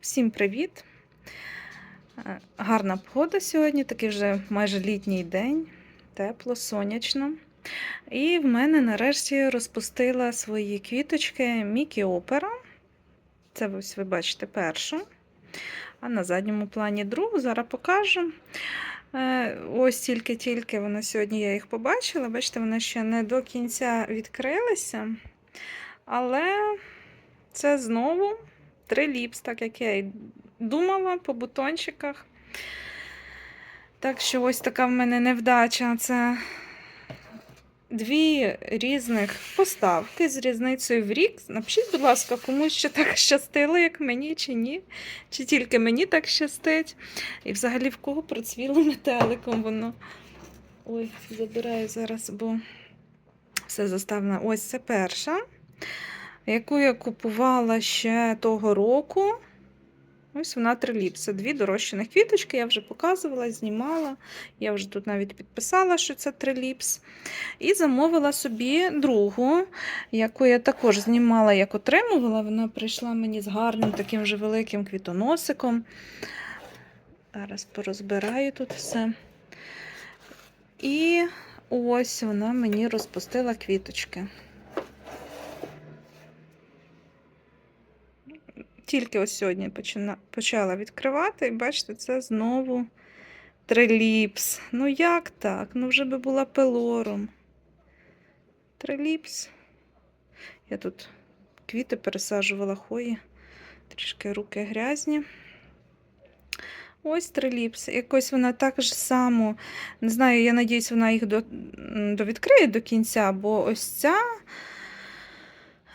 Всім привіт! Е, Гарна погода сьогодні, такий вже майже літній день, тепло, сонячно. І в мене нарешті розпустила свої квіточки Мікі Опера. Це ось ви бачите першу. А на задньому плані другу, зараз покажу. Е, Ось тільки-тільки вона сьогодні я їх побачила. Бачите, вони ще не до кінця відкрилися. Але це знову три ліпс, так як я і думала по бутончиках. Так що ось така в мене невдача. Це дві різних поставки з різницею в рік. Напишіть, будь ласка, комусь ще так щастило, як мені, чи ні. Чи тільки мені так щастить. І взагалі в кого процвіло метеликом воно. Ой, забираю зараз, бо все заставлено. Ось це перша яку я купувала ще того року. Ось вона триліп. Це дві дорощених квіточки, я вже показувала, знімала. Я вже тут навіть підписала, що це триліпс. І замовила собі другу, яку я також знімала, як отримувала. Вона прийшла мені з гарним таким вже великим квітоносиком. Зараз порозбираю тут все. І ось вона мені розпустила квіточки. Тільки ось сьогодні почина... почала відкривати, і бачите, це знову триліпс. Ну як так? Ну вже би була пелором. Триліпс. Я тут квіти пересаджувала хої, трішки руки грязні. Ось триліпс. Якось вона так же само, не знаю, я надіюсь, вона їх до, довідкриє до кінця, бо ось ця.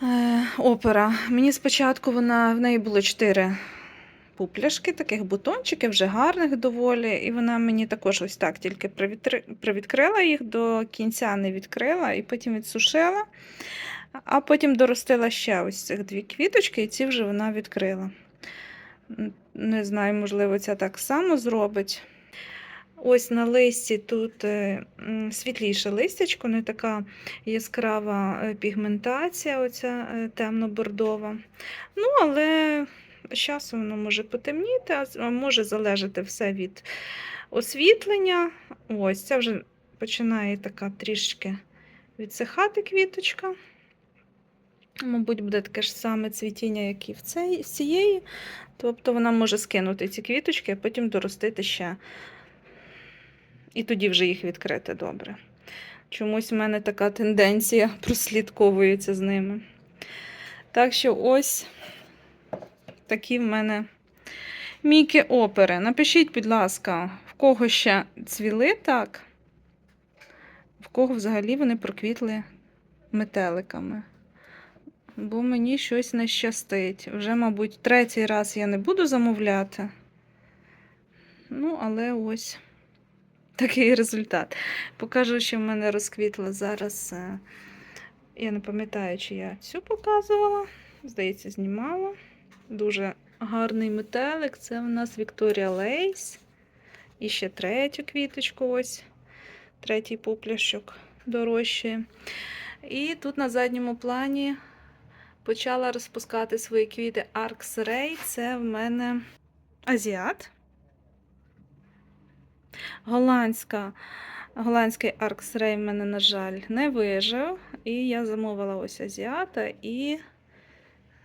Е, опера. Мені спочатку вона в неї було чотири пупляшки, таких бутончиків, вже гарних доволі. І вона мені також ось так тільки привідкрила їх, до кінця не відкрила і потім відсушила. А потім доростила ще ось цих дві квіточки, і ці вже вона відкрила. Не знаю, можливо, ця так само зробить. Ось на листі тут е, м, світліше листячко, не така яскрава е, пігментація, оця е, темно-бордова. Ну, але з часом воно може потемніти, а може залежати все від освітлення. Ось це вже починає така трішки відсихати квіточка. Мабуть, буде таке ж саме цвітіння, як і в цієї. Тобто вона може скинути ці квіточки, а потім доростити ще і тоді вже їх відкрити добре. Чомусь в мене така тенденція прослідковується з ними. Так що ось такі в мене мікі опери. Напишіть, будь ласка, в кого ще цвіли так, в кого взагалі вони проквітли метеликами. Бо мені щось не щастить. Вже, мабуть, третій раз я не буду замовляти. Ну, але ось такий результат. Покажу, що в мене розквітла зараз. е, Я не пам'ятаю, чи я цю показувала. Здається, знімала. Дуже гарний метелик. Це у нас Вікторія Лейс. І ще третю квіточку, ось третій попляшок дорожчає. І тут на задньому плані почала розпускати свої квіти Arx Ray. Це в мене азіат. Голландська, голландський Арксрей в мене, на жаль, не вижив. І я замовила ось азіата, і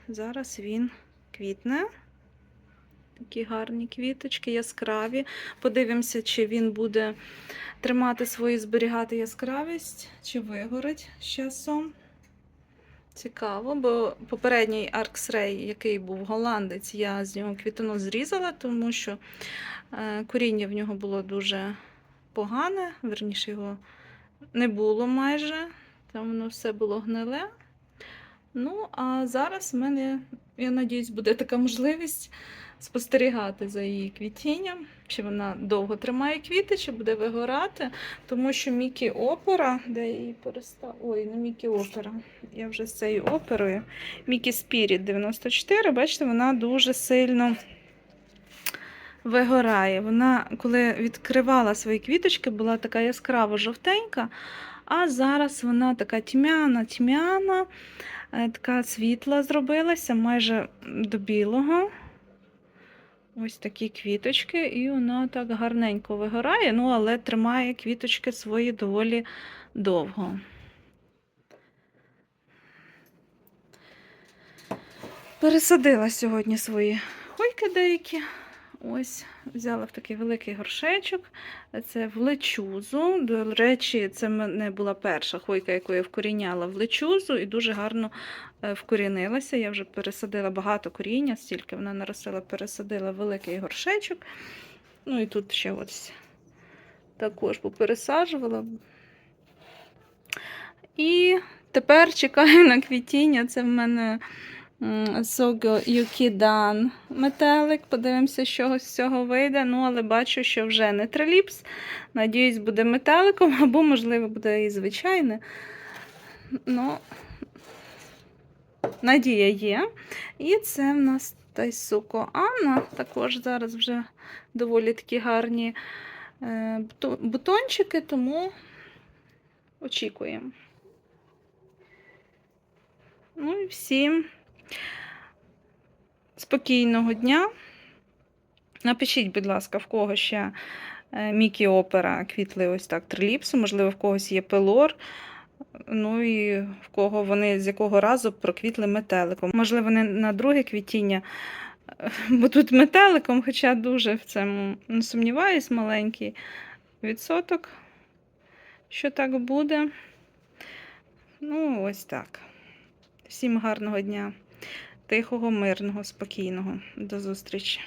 зараз він квітне. Такі гарні квіточки, яскраві. Подивимося, чи він буде тримати свою зберігати яскравість, чи вигорить з часом. Цікаво, бо попередній Арксрей, який був голландець, я з нього квітину зрізала, тому що Е, Коріння в нього було дуже погане, верніше його не було майже, там воно все було гниле. Ну, а зараз в мене, я надіюсь, буде така можливість спостерігати за її квітінням, чи вона довго тримає квіти, чи буде вигорати, тому що Мікі Опера, де її перестала. Ой, не Мікі Опера. Я вже з цією оперою. Мікі Спіріт 94, бачите, вона дуже сильно вигорає. Вона, коли відкривала свої квіточки, була така яскраво жовтенька, а зараз вона така тьмяна, тьмяна, е, така світла зробилася майже до білого. Ось такі квіточки, і вона так гарненько вигорає, ну, але тримає квіточки свої доволі довго. Пересадила сьогодні свої хойки деякі. Ось, взяла в такий великий горшечок. Це в лечузу. До речі, це в мене була перша хойка, яку я вкоріняла в лечузу, і дуже гарно е, вкорінилася. Я вже пересадила багато коріння, стільки вона наростила, пересадила великий горшечок. Ну і тут ще ось також попересаджувала. І тепер чекаю на квітіння. Це в мене Сого Юкідан метелик. Подивимося, що з цього вийде. Ну, але бачу, що вже не триліпс. Надіюсь, буде метеликом, або, можливо, буде і звичайне. Ну, надія є. І це в нас Тайсуко Анна. Також зараз вже доволі такі гарні е, бутончики, тому очікуємо. Ну і всім спокійного дня. Напишіть, будь ласка, в кого ще е, Мікі Опера квітли ось так триліпсу, можливо, в когось є пелор. Ну і в кого вони з якого разу проквітли метеликом. Можливо, не на друге квітіння, е, бо тут метеликом, хоча дуже в цьому не сумніваюсь, маленький відсоток, що так буде. Ну, ось так. Всім гарного дня, тихого, мирного, спокійного. До зустрічі.